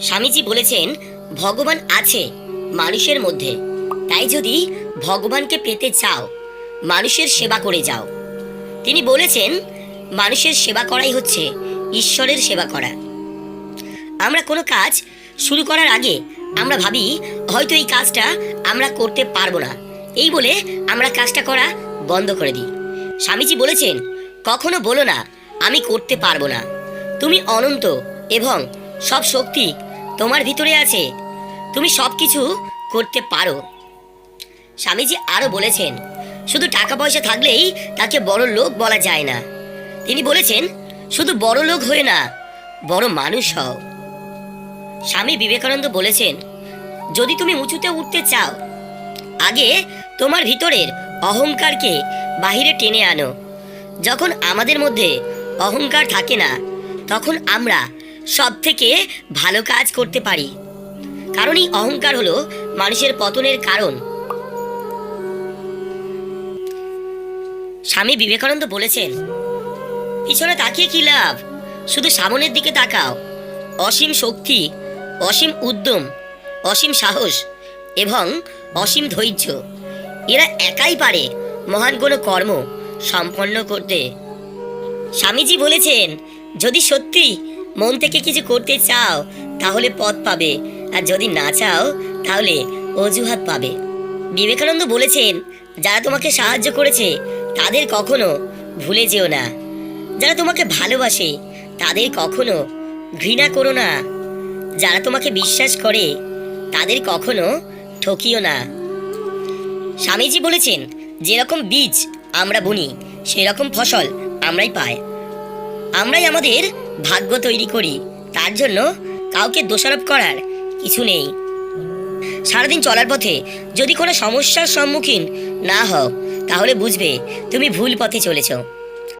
স্বামীজি বলেছেন, ভগবান আছে মানুষের মধ্যে। তাই যদি ভগবানকে পেতে চাও, মানুষের সেবা করে যাও। তিনি বলেছেন, মানুষের সেবা করাই হচ্ছে ঈশ্বরের সেবা করা। আমরা কোনো কাজ শুরু করার আগে আমরা ভাবি, হয়তো এই কাজটা আমরা করতে পারব না। এই বলে আমরা কাজটা করা বন্ধ করে দিই। স্বামীজি বলেছেন, কখনো বলো না, আমি করতে পারব না। তুমি অনন্ত এবং সব শক্তি তোমার ভিতরে আছে। তুমি সব কিছু করতে পারো। স্বামীজি আরও বলেছেন, শুধু টাকা পয়সা থাকলেই তাকে বড় লোক বলা যায় না। তিনি বলেছেন, শুধু বড় লোক হয়ে না, বড় মানুষ হও। স্বামী বিবেকানন্দ বলেছেন, যদি তুমি উঁচুতে উঠতে চাও, আগে তোমার ভিতরের অহংকারকে বাহিরে টেনে আনো। যখন আমাদের মধ্যে অহংকার থাকে না, তখন আমরা সব থেকে ভালো কাজ করতে পারি। কারণ এই অহংকার হলো মানুষের পতনের কারণ। স্বামী বিবেকানন্দ বলেছেন, পিছনে তাকিয়ে কি লাভ? শুধু সামনের দিকে তাকাও। অসীম শক্তি, অসীম উদ্যম, অসীম সাহস এবং অসীম ধৈর্য, এরা একাই পারে মহান কোনো কর্ম সম্পন্ন করতে। স্বামীজি বলেছেন, যদি সত্যি মন থেকে কিছু করতে চাও, তাহলে পথ পাবে। আর যদি না চাও, তাহলে অজুহাত পাবে। বিবেকানন্দ বলেছেন, যারা তোমাকে সাহায্য করেছে, তাদের কখনো ভুলে যেও না। যারা তোমাকে ভালোবাসে, তাদের কখনো ঘৃণা করো না। যারা তোমাকে বিশ্বাস করে, তাদের কখনো ঠকিও না। স্বামীজি বলেছেন, যেরকম বীজ আমরা বুনি, সেরকম ফসল আমরাই পাই। আমরাই আমাদের ভাগ্য তৈরি করি। তার জন্য কাউকে দোষারোপ করার কিছু নেই। সারাদিন চলার পথে যদি কোনো সমস্যার সম্মুখীন না হও, তাহলে বুঝবে তুমি ভুল পথে চলেছো।